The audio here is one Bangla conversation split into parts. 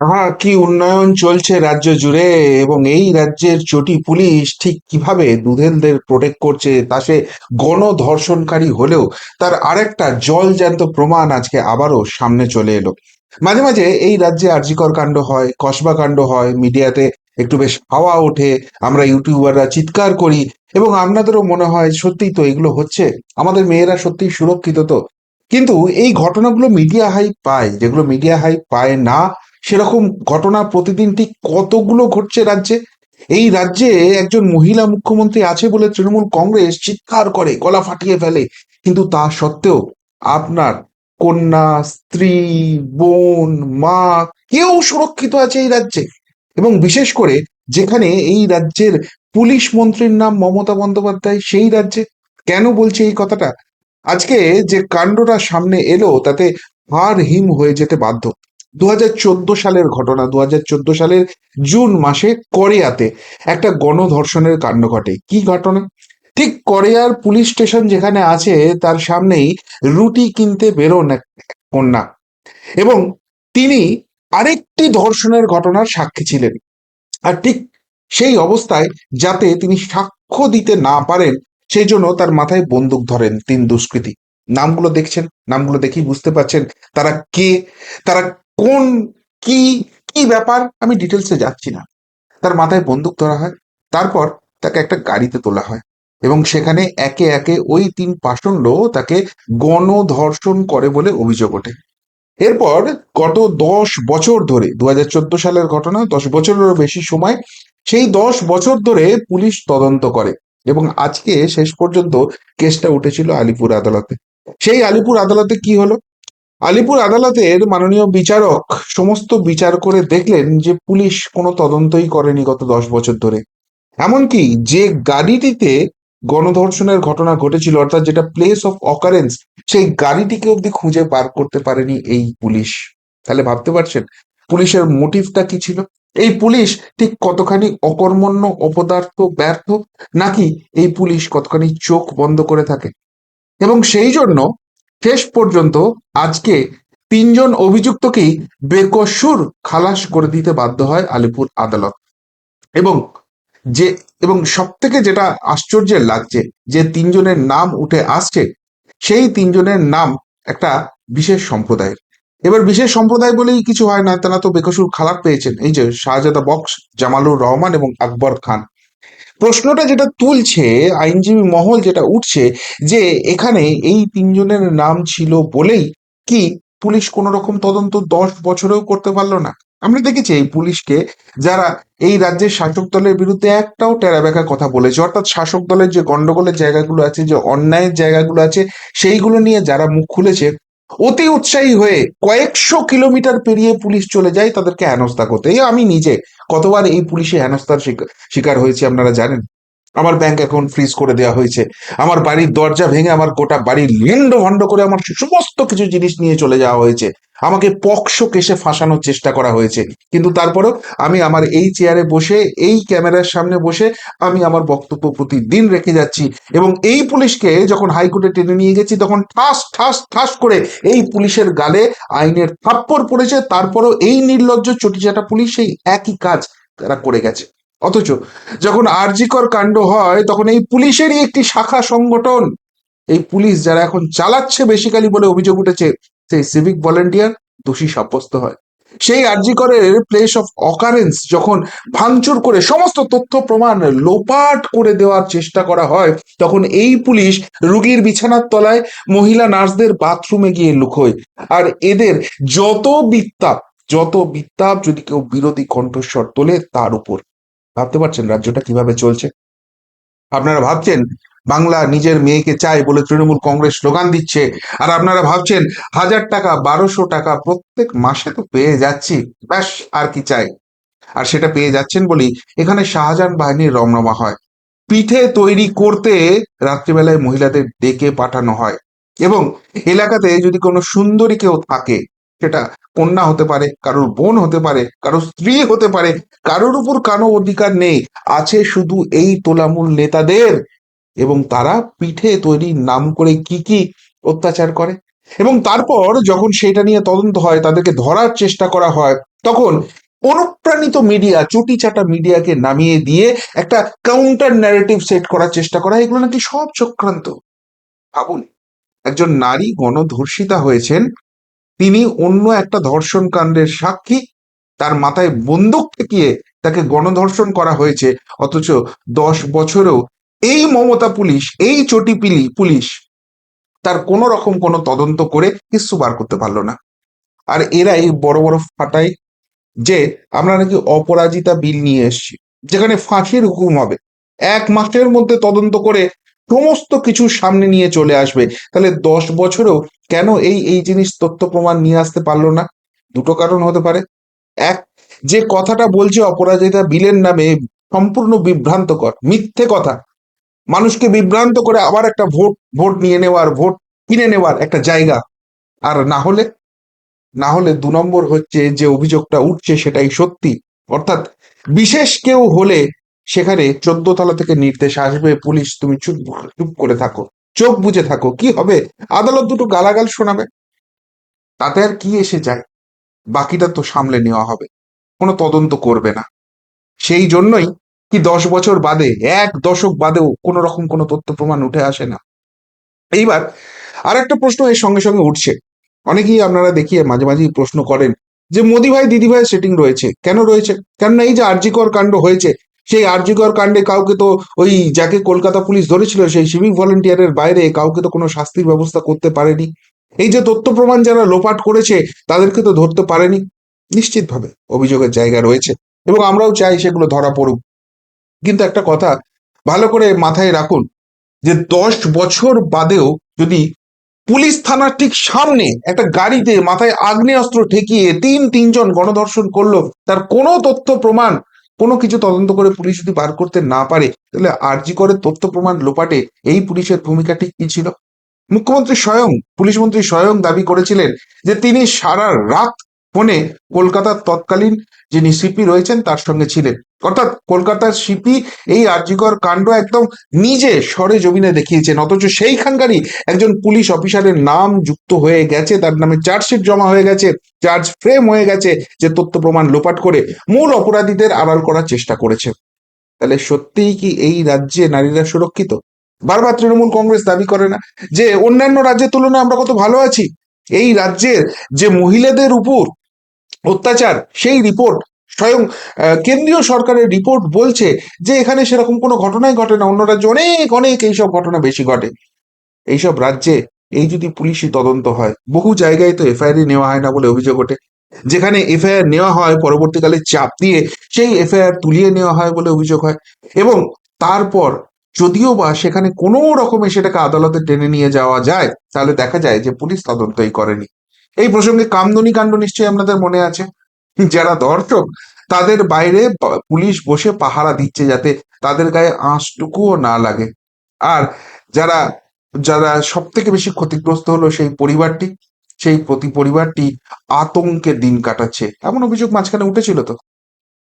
হ্যাঁ কি উন্নয়ন চলছে রাজ্য জুড়ে এবং এই রাজ্যের চটি পুলিশ ঠিক কীভাবে দুধেলদের প্রোটেক্ট করছে তা সে গণধর্ষণকারী হলেও তার আরেকটা জলজ্যান্ত প্রমাণ আজকে আবারও সামনে চলে এলো। মাঝে মাঝে এই রাজ্যে আর্জিকর কাণ্ড হয়, কসবা কাণ্ড হয়, মিডিয়াতে একটু বেশ হাওয়া ওঠে, আমরা ইউটিউবাররা চিৎকার করি এবং আপনাদেরও মনে হয় সত্যিই তো এগুলো হচ্ছে? আমাদের মেয়েরা সত্যিই সুরক্ষিত তো? কিন্তু এই ঘটনাগুলো মিডিয়া হাই পায়, যেগুলো মিডিয়া হাই পায় না সেরকম ঘটনা প্রতিদিন ঠিক কতগুলো ঘটছে রাজ্যে? এই রাজ্যে একজন মহিলা মুখ্যমন্ত্রী আছে বলে তৃণমূল কংগ্রেস চিৎকার করে, গলা ফাটিয়ে ফেলে। কিন্তু তা সত্ত্বেও আপনার কন্যা, স্ত্রী, বোন, মা কেউ সুরক্ষিত আছে এই রাজ্যে। এবং বিশেষ করে যেখানে এই রাজ্যের পুলিশ মন্ত্রীর নাম মমতা বন্দ্যোপাধ্যায়, সেই রাজ্যে। কেন বলছে এই কথাটা? আজকে যে কাণ্ডটা সামনে এলো, তাতে হার হিম হয়ে যেতে বাধ্য। দু হাজার চোদ্দ সালের ঘটনা দু হাজার চোদ্দ সালের জুন মাসে কোরিয়াতে একটা গণধর্ষণের কাণ্ড ঘটে। কি ঘটনা? ঠিক কোরিয়ার পুলিশ স্টেশন যেখানে আছে, তার সামনেই রুটি কিনতে বেরোন এক কন্যা এবং তিনি আরেকটি ধর্ষণের ঘটনার সাক্ষী ছিলেন। আর ঠিক সেই অবস্থায় যাতে তিনি সাক্ষ্য দিতে না পারেন, সেই জন্য তার মাথায় বন্দুক ধরেন তিন দুষ্কৃতী। নামগুলো দেখছেন? নামগুলো দেখেই বুঝতে পারছেন তারা কে? তারা কোন কি কি ব্যাপার আমি ডিটেলসে যাচ্ছি না। তার মাথায় বন্দুক ধরা হয়, তারপর তাকে একটা গাড়িতে তোলা হয় এবং সেখানে একে একে ওই তিন পাষণ্ড তাকে গণধর্ষণ করে বলে অভিযোগ ওঠে। এরপর গত দশ বছর ধরে, দুহাজার চোদ্দ সালের ঘটনা, দশ বছরেরও বেশি সময়, সেই দশ বছর ধরে পুলিশ তদন্ত করে এবং আজকে শেষ পর্যন্ত কেসটা উঠেছিল আলিপুর আদালতে। সেই আলিপুর আদালতে কি হলো? আলিপুর আদালতের মাননীয় বিচারক সমস্ত বিচার করে দেখলেন যে পুলিশ কোনো তদন্তই করেনি গত দশ বছর ধরে। এমনকি যে গাড়িটিতে গণধর্ষণের ঘটনা ঘটেছিল, অর্থাৎ যেটা প্লেস অফ অকারেন্স সেই গাড়িটিকে অব্দি খুঁজে বার করতে পারেনি এই পুলিশ। তাহলে ভাবতে পারছেন পুলিশের মোটিভটা কি ছিল? এই পুলিশ ঠিক কতখানি অকর্মণ্য, অপদার্থ, ব্যর্থ, নাকি এই পুলিশ কতখানি চোখ বন্ধ করে থাকে? এবং সেই জন্য শেষ পর্যন্ত আজকে তিনজন অভিযুক্তকেই বেকসুর খালাস করে দিতে বাধ্য হয় আলিপুর আদালত। এবং যে, এবং সব থেকে যেটা আশ্চর্যের লাগছে, যে তিনজনের নাম উঠে আসছে, সেই তিনজনের নাম একটা বিশেষ সম্প্রদায়ের। এবার বিশেষ সম্প্রদায় বলেই কিছু হয় না, তারা তো বেকসুর খালাপ পেয়েছেন। এই যে শাহজাদা বক্স, জামালুর রহমান এবং আকবর খান। প্রশ্নটা যেটা তুলছে, আইনজীবী মহল যেটা উঠছে যে এখানে এই তিনজনের নাম ছিল বলেই কি পুলিশ কোনো রকম তদন্ত দশ বছরেও করতে পারল না। আমরা দেখেছি এই পুলিশকে যারা এই রাজ্যের শাসক দলের বিরুদ্ধে একটাও টেরা বেঁকা কথা বলেছে। অর্থাৎ শাসক দলের যে গন্ডগোলের জায়গাগুলো আছে, যে অন্যায়ের জায়গাগুলো আছে, সেইগুলো নিয়ে যারা মুখ খুলেছে অতি উৎসাহী হয়ে কয়েকশো কিলোমিটার পেরিয়ে পুলিশ চলে যায় তাদেরকে হেনস্থা করতে। এই আমি নিজে কতবার এই পুলিশে হেনস্থার শিক- শিকার হয়েছি আপনারা জানেন? আমার ব্যাংক অ্যাকাউন্ট ফ্রিজ করে দেওয়া হয়েছে। আমার বাড়ির দরজা ভেঙে আমার গোটা বাড়ির লিন্ড ভন্ড করে আমার সমস্ত কিছু জিনিস নিয়ে চলে যাওয়া হয়েছে। আমাকে পক্সো কেসে ফাঁসানোর চেষ্টা করা হয়েছে। কিন্তু তারপরেও আমি আমার এই চেয়ারে বসে, এই ক্যামেরার সামনে বসে আমি আমার বক্তব্য প্রতিদিন রেখে যাচ্ছি। এবং এই পুলিশকে যখন হাইকোর্টে টেনে নিয়ে গেছি, তখন ঠাস ঠাস ঠাস করে এই পুলিশের গালে আইনের থাপ্পড় পড়েছে। তারপরেও এই নির্লজ্জ চটিচাটা পুলিশ সেই একই কাজ তারা করে গেছে। অথচ যখন আরজিকর কাণ্ড হয়, তখন এই পুলিশেরই একটি শাখা সংগঠন। এই পুলিশ যারা এখন চালাচ্ছে বেসিক্যালি বলে অভিযোগ উঠেছে, সেই সিভিক ভলেন্টিয়ার দোষী সাব্যস্ত হয়। সেই আরজিকরের প্লেস অফ অকারেন্স যখন ভাঙচুর করে সমস্ত তথ্য প্রমাণ লোপাট করে দেওয়ার চেষ্টা করা হয়, তখন এই পুলিশ রুগীর বিছানার তলায় মহিলা নার্সদের বাথরুমে গিয়ে লুকোয় আর এদের যত বিত্তাপ যত বিত্তাপ যদি কেউ বিরোধী কণ্ঠস্বর তোলে, তার উপর ভাবতে পারছেন রাজ্যটা কীভাবে চলছে? আপনারা ভাবছেন বাংলা নিজের মেয়েকে চায় বলে তৃণমূল কংগ্রেস স্লোগান দিচ্ছে, আর আপনারা ভাবছেন হাজার টাকা, বারোশো টাকা প্রত্যেক মাসে তো পেয়ে যাচ্ছি, ব্যাস আর কি চাই? আর সেটা পেয়ে যাচ্ছেন বলেই এখানে শাহজাহান বাহিনীর রমরমা হয়। পিঠে তৈরি করতে রাত্রিবেলায় মহিলাদের ডেকে পাঠানো হয় এবং এলাকাতে যদি কোনো সুন্দরী কেউ থাকে, সেটা কন্যা হতে পারে, কারোর বোন হতে পারে, কারোর স্ত্রী হতে পারে, কারোর উপর কানো অধিকার নেই। আছে শুধু এই তোলামূল নেতাদের। এবং তারা পিঠে তৈরি নাম করে কি কি অত্যাচার করে। এবং তারপর যখন সেটা নিয়ে তদন্ত হয়, তাদেরকে ধরার চেষ্টা করা হয়, তখন অনুপ্রাণিত মিডিয়া চটি চাটা মিডিয়াকে নামিয়ে দিয়ে একটা কাউন্টার ন্যারেটিভ সেট করার চেষ্টা করা, এগুলো নাকি সব চক্রান্ত। ভাবুন, একজন নারী গণধর্ষিতা হয়েছেন তিনি অন্য একটা ধর্ষণ কাণ্ডের সাক্ষী। তার মাথায় বন্দুক ঠেকিয়ে তাকে গণধর্ষণ করা হয়েছে। অথচ দশ বছরেও এই মমতা পুলিশ, এই চটিপিলি পুলিশ তার কোনো রকম কোনো তদন্ত করে কিছু বার করতে পারল না। আর এরা এই বড় বড় ফাটাই যে আমরা নাকি অপরাজিতা বিল নিয়ে এসেছি, যেখানে ফাঁসির হুকুম হবে। এক মাসের মধ্যে তদন্ত করে সমস্ত কিছু সামনে নিয়ে চলে আসবে। তাহলে দশ বছরেও কেন এই এই জিনিস তথ্য প্রমাণ নিয়ে আসতে পারল না? দুটো কারণ হতে পারে। এক, যে কথাটা বলছে অপরাজিতা বিলের নামে সম্পূর্ণ বিভ্রান্তকর, মিথ্যে কথা। মানুষকে বিভ্রান্ত করে আবার একটা ভোট ভোট নিয়ে নেওয়ার, ভোট কিনে নেওয়ার একটা জায়গা। আর না হলে না হলে দু নম্বর হচ্ছে যে অভিযোগটা উঠছে সেটাই সত্যি। অর্থাৎ বিশেষ কেউ হলে সেখানে চোদ্দ তলা থেকে নির্দেশ আসবে, পুলিশ তুমি চুপ চুপ করে থাকো। চোখ বুঝে থাকো, কি হবে? আদালত দুটো গালাগাল শোনাবে। তাতে আর কি এসে যায়? বাকিটা তো সামলে নেওয়া হবে। কোনো তদন্ত করবে না। সেই জন্যই কি দশ বছর বাদে, এক দশক বাদেও কোনো রকম কোনো তথ্য প্রমাণ উঠে আসে না। এইবার আর একটা প্রশ্ন এর সঙ্গে সঙ্গে উঠছে। অনেকেই আপনারা দেখিয়ে মাঝে মাঝেই প্রশ্ন করেন যে, মোদি ভাই, দিদি ভাই সেটিং রয়েছে? কেন রয়েছে? কেননা এই যে আরজিকর কাণ্ড হয়েছে সেই আরজিকর কাণ্ডে কাউকে তো ওই যাকে কলকাতা পুলিশ ধরেছিল, সেই সিভিক ভলেন্টিয়ারের বাইরে কাউকে তো কোনো শাস্তির ব্যবস্থা করতে পারেনি। এই যে তথ্য প্রমাণ যারা লোপাট করেছে, তাদেরকে তো ধরতে পারেনি। নিশ্চিতভাবে অভিযোগের জায়গা রয়েছে এবং আমরাও চাই সেগুলো ধরা পড়ুক। কিন্তু একটা কথা, ভালো করে মাথায় রাখুন যে দশ বছর বাদেও যদি পুলিশ থানার ঠিক সামনে একটা গাড়িতে মাথায় আগ্নেয়াস্ত্র ঠেকিয়ে তিন তিনজন গণধর্ষণ করল, তার কোনো তথ্য প্রমাণ কোনো কিছু তদন্ত করে পুলিশ যদি বার করতে না পারে, তাহলে আরজি করে তথ্য প্রমাণ লোপাটে এই পুলিশের ভূমিকা ঠিক কি ছিল? মুখ্যমন্ত্রী স্বয়ং, পুলিশ মন্ত্রী স্বয়ং দাবি করেছিলেন যে তিনি সারা রাত ফোনে কলকাতার তৎকালীন যিনি সিপি রয়েছেন, তার সঙ্গে ছিলেন। অর্থাৎ কলকাতার সিপি এই আর্যিকর কাণ্ড একদম নিজে সরে জমিনে দেখিয়েছেন। অথচ সেইখানকারই একজন পুলিশ অফিসারের নাম যুক্ত হয়ে গেছে, তার নামে চার্জশিট জমা হয়ে গেছে, চার্জ ফ্রেম হয়ে গেছে যে তথ্য প্রমাণ লোপাট করে মূল অপরাধীদের আড়াল করার চেষ্টা করেছে। তাহলে সত্যিই কি এই রাজ্যে নারীরা সুরক্ষিত? বারবার তৃণমূল কংগ্রেস দাবি করে না যে অন্যান্য রাজ্যের তুলনায় আমরা কত ভালো আছি? এই রাজ্যের যে মহিলাদের উপর অত্যাচার, সেই রিপোর্ট স্বয়ং কেন্দ্রীয় সরকারের রিপোর্ট বলছে যে এখানে সেরকম কোনো ঘটনাই ঘটে না। অন্য রাজ্যে অনেক অনেক এইসব ঘটনা বেশি ঘটে। এইসব রাজ্যে এই যদি পুলিশি তদন্ত হয়, বহু জায়গায় তো এফআইআর নেওয়া হয় না বলে অভিযোগ ওঠে। যেখানে এফআইআর নেওয়া হয়, পরবর্তীকালে চাপ দিয়ে সেই এফআইআর তুলিয়ে নেওয়া হয় বলে অভিযোগ হয়। এবং তারপর যদিও বা সেখানে কোনো রকমে সেটাকে আদালতে টেনে নিয়ে যাওয়া যায়, তাহলে দেখা যায় যে পুলিশ তদন্তই করেনি। এই প্রসঙ্গে কামদুনি কাণ্ড নিশ্চয়ই আপনাদের মনে আছে। যারা দর্শক তাদের বাইরে পুলিশ বসে পাহারা দিচ্ছে যাতে তাদের গায়ে আঁশটুকুও না লাগে। আর যারা যারা সব থেকে বেশি ক্ষতিগ্রস্ত হলো সেই পরিবারটি, সেই প্রতি পরিবারটি আতঙ্কে দিন কাটাচ্ছে। এমন অভিযোগ মাঝখানে উঠেছিল তো।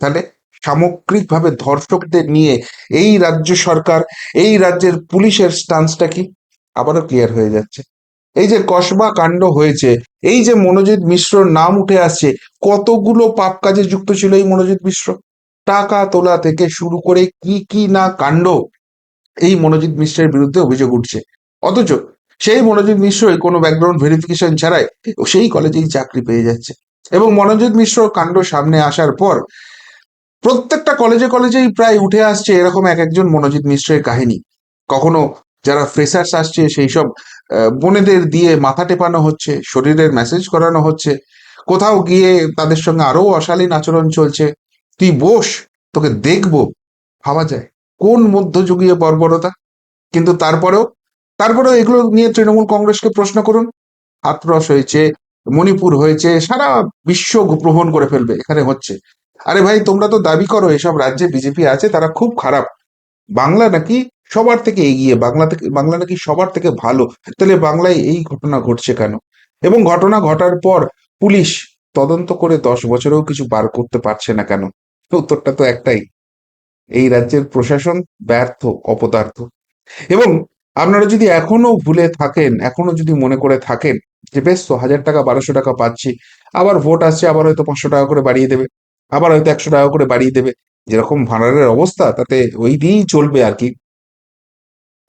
তাহলে সামগ্রিকভাবে ধর্ষকদের নিয়ে এই রাজ্য সরকার, এই রাজ্যের পুলিশের স্টান্সটা কি? আবারও ক্লিয়ার হয়ে যাচ্ছে। এই যে কসবা কাণ্ড হয়েছে, এই যে মনোজিৎ মিশ্রর নাম উঠে আসছে, কতগুলো পাপ কাজে যুক্ত ছিল এই মনোজিৎ মিশ্র? টাকা তোলা থেকে শুরু করে কি কি না কাণ্ড এই মনোজিৎ মিশ্রের বিরুদ্ধে অভিযোগ উঠছে। অথচ সেই মনোজিৎ মিশ্রই কোনো ব্যাকগ্রাউন্ড ভেরিফিকেশন ছাড়াই সেই কলেজেই চাকরি পেয়ে যাচ্ছে। এবং মনোজিৎ মিশ্র কাণ্ড সামনে আসার পর প্রত্যেকটা কলেজে কলেজেই প্রায় উঠে আসছে এরকম এক একজন মনোজিৎ মিশ্রের কাহিনী। কখনো যারা ফ্রেশার্স আসছে সেই সব বোনেদের দিয়ে মাথা টেপানো হচ্ছে, শরীরের মেসেজ করানো হচ্ছে। কোথাও গিয়ে তাদের সঙ্গে আরও অশালীন আচরণ চলছে। তুই বস, তোকে দেখব, ভাবা যায়। কোন মধ্যযুগীয় বর্বরতা? কিন্তু তারপরেও তারপরেও এগুলো নিয়ে তৃণমূল কংগ্রেসকে প্রশ্ন করুন। হাতরস হয়েছে, মণিপুর হয়েছে, সারা বিশ্ব গ্রহণ করে ফেলবে, এখানে হচ্ছে। আরে ভাই, তোমরা তো দাবি করো, এসব রাজ্যে বিজেপি আছে, তারা খুব খারাপ। বাংলা নাকি সবার থেকে এগিয়ে, বাংলা থেকে, বাংলা নাকি সবার থেকে ভালো। তাহলে বাংলায় এই ঘটনা ঘটছে কেন? এবং ঘটনা ঘটার পর পুলিশ তদন্ত করে দশ বছরেও কিছু বার করতে পারছে না কেন? উত্তরটা তো একটাই। এই রাজ্যের প্রশাসন ব্যর্থ, অপদার্থ। এবং আপনারা যদি এখনও ভুলে থাকেন, এখনও যদি মনে করে থাকেন যে বেশ, তো হাজার টাকা, বারোশো টাকা পাচ্ছি, আবার ভোট আসছে, আবার হয়তো পাঁচশো টাকা করে বাড়িয়ে দেবে, আবার হয়তো একশো টাকা করে বাড়িয়ে দেবে। যেরকম ভাড়ারের অবস্থা, তাতে ওই দিয়েই চলবে আর কি।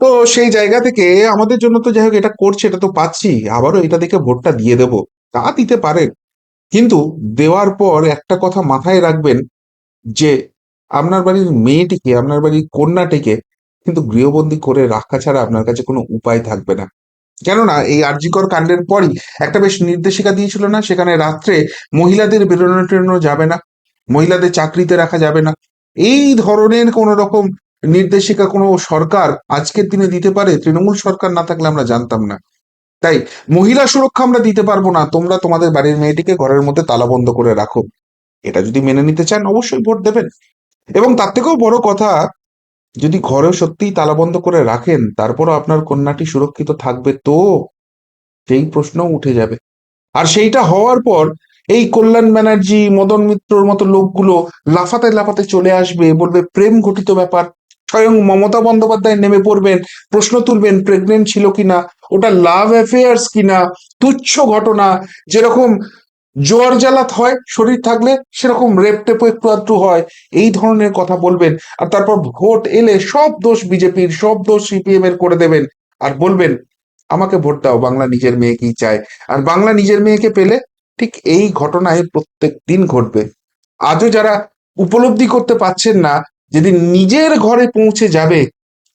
তো সেই জায়গা থেকে আমাদের জন্য তো যাই হোক এটা করছে, এটা তো পাচ্ছি, আবারও এটা দেখে ভোটটা দিয়ে দেব। তা দিতে পারেন কিন্তু দেওয়ার পর একটা কথা মাথায় রাখবেন যে আপনার বাড়ির মেয়েটিকে, আপনার বাড়ির কন্যাটিকে কিন্তু গৃহবন্দী করে রাখা ছাড়া আপনার কাছে কোনো উপায় থাকবে না। কেননা এই আরজিকর কাণ্ডের পরই একটা বেশ নির্দেশিকা দিয়েছিল না, সেখানে রাত্রে মহিলাদের বেরোনো টেরোনো যাবে না, মহিলাদের চাকরিতে রাখা যাবে না। এই ধরনের কোন রকম নির্দেশিকা কোনো সরকার আজকের দিনে দিতে পারে? তৃণমূল সরকার না থাকলে আমরা জানতাম না। তাই মহিলা সুরক্ষা আমরা দিতে পারব না। তোমরা তোমাদের বাড়ির মেয়েটিকে ঘরের মধ্যে তালাবন্ধ করে রাখো। এটা যদি মেনে নিতে চান, অবশ্যই ভোট দেবেন। এবং তার থেকেও বড় কথা, যদি ঘরে সত্যিই তালাবন্ধ করে রাখেন, তারপরও আপনার কন্যাটি সুরক্ষিত থাকবে তো? সেই প্রশ্নও উঠে যাবে। আর সেইটা হওয়ার পর এই কল্যাণ ব্যানার্জি, মদন মিত্রর মতো লোকগুলো লাফাতে লাফাতে চলে আসবে, বলবে, প্রেম ঘটিত ব্যাপার স্বয়ং মমতা বন্দ্যোপাধ্যায় নেমে পড়বেন, প্রশ্ন তুলবেন প্রেগনেন্ট ছিল কিনা, ওটা লাভ অ্যাফেয়ার্স কিনা, তুচ্ছ ঘটনা, যেরকম জোয়ার জ্বালাত হয়, শরীর থাকলে সেরকম রেপ টেপও একটু আধটু হয়, এই ধরনের কথা বলবেন। আর তারপর ভোট এলে সব দোষ বিজেপির, সব দোষ সিপিএম এর করে দেবেন। আর বলবেন, আমাকে ভোট দাও, বাংলা নিজের মেয়েকেই চায়? আর বাংলা নিজের মেয়েকে পেলে ঠিক এই ঘটনায় প্রত্যেক দিন ঘটবে। আজও যারা উপলব্ধি করতে পাচ্ছেন না যেদিন নিজের ঘরে পৌঁছে যাবে,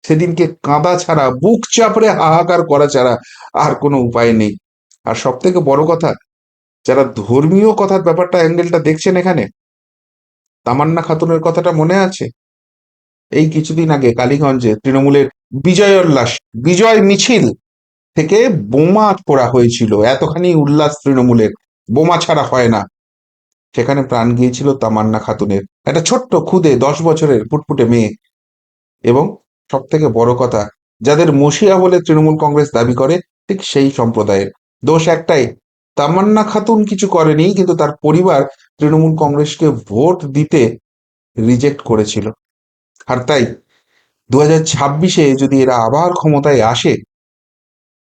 সেদিনকে কাঁদা ছাড়া, বুক চাপড়ে হাহাকার করা ছাড়া আর কোনো উপায় নেই। আর সব থেকে বড় কথা, যারা ধর্মীয় কথার ব্যাপারটা অ্যাঙ্গেলটা দেখছেন এখানে, তামান্না খাতুনের কথাটা মনে আছে? এই কিছুদিন আগে কালীগঞ্জে তৃণমূলের বিজয় উল্লাস বিজয় মিছিল থেকে বোমা পোড়া হয়েছিল। এতখানি উল্লাস তৃণমূলের, বোমা ছাড়া হয় না। সেখানে প্রাণ গিয়েছিল তামান্না খাতুনের। একটা ছোট্ট খুদে দশ বছরের ফুটফুটে মেয়ে। এবং সব থেকে বড় কথা, যাদের মসিয়া বলে তৃণমূল কংগ্রেস দাবি করে, ঠিক সেই সম্প্রদায়ের। দোষ একটাই, তামান্না খাতুন কিছু করেনি, কিন্তু তার পরিবার তৃণমূল কংগ্রেসকে ভোট দিতে রিজেক্ট করেছিল। আর তাই দু ছাব্বিশে যদি এরা আবার ক্ষমতায় আসে,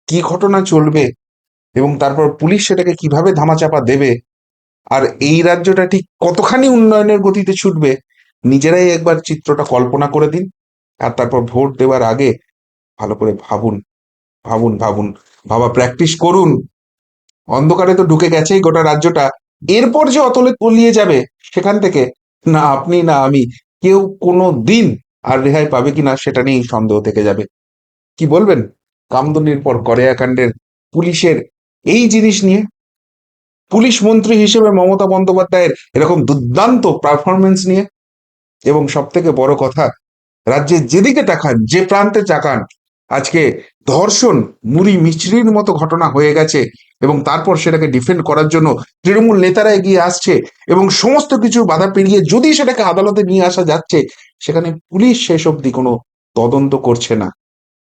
কি ঘটনা চলবে এবং তারপর পুলিশ সেটাকে কীভাবে ধামাচাপা দেবে আর এই রাজ্যটা ঠিক কতখানি উন্নয়নের গতিতে ছুটবে, নিজেরাই একবার চিত্রটা কল্পনা করে দিন, আর তারপর ভোট দেওয়ার আগে ভালো করে ভাবুন ভাবুন ভাবুন, ভাবা প্র্যাকটিস করুন। অন্ধকারে তো ঢুকে গেছেই গোটা রাজ্যটা। এরপর যে অতলে তলিয়ে যাবে সেখান থেকে না আপনি না আমি, কেউ কোনো দিন আর রেহাই পাবে কিনা সেটা নিয়েই সন্দেহ থেকে যাবে। কি বলবেন? কামদুনির পর করেয়াকাণ্ডের পুলিশের এই জিনিস নিয়ে পুলিশ মন্ত্রী হিসেবে মমতা বন্দ্যোপাধ্যায়ের এরকম দুর্দান্ত পারফরমেন্স নিয়ে। এবং সব থেকে বড় কথা রাজ্যের যেদিকে তাকান, যে প্রান্তে তাকান, আজকে ধর্ষণ, মুড়ি মিছরির মতো ঘটনা হয়ে গেছে এবং তারপর সেটাকে ডিফেন্ড করার জন্য তৃণমূল নেতারা এগিয়ে আসছে এবং সমস্ত কিছু বাধা পেরিয়ে যদি সেটাকে আদালতে নিয়ে আসা যাচ্ছে, সেখানে পুলিশ শেষ অবধি কোনো তদন্ত করছে না।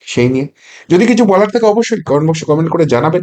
সেই নিয়ে। যদি কিছু বলার থাকে অবশ্যই কমেন্ট করে জানাবেন।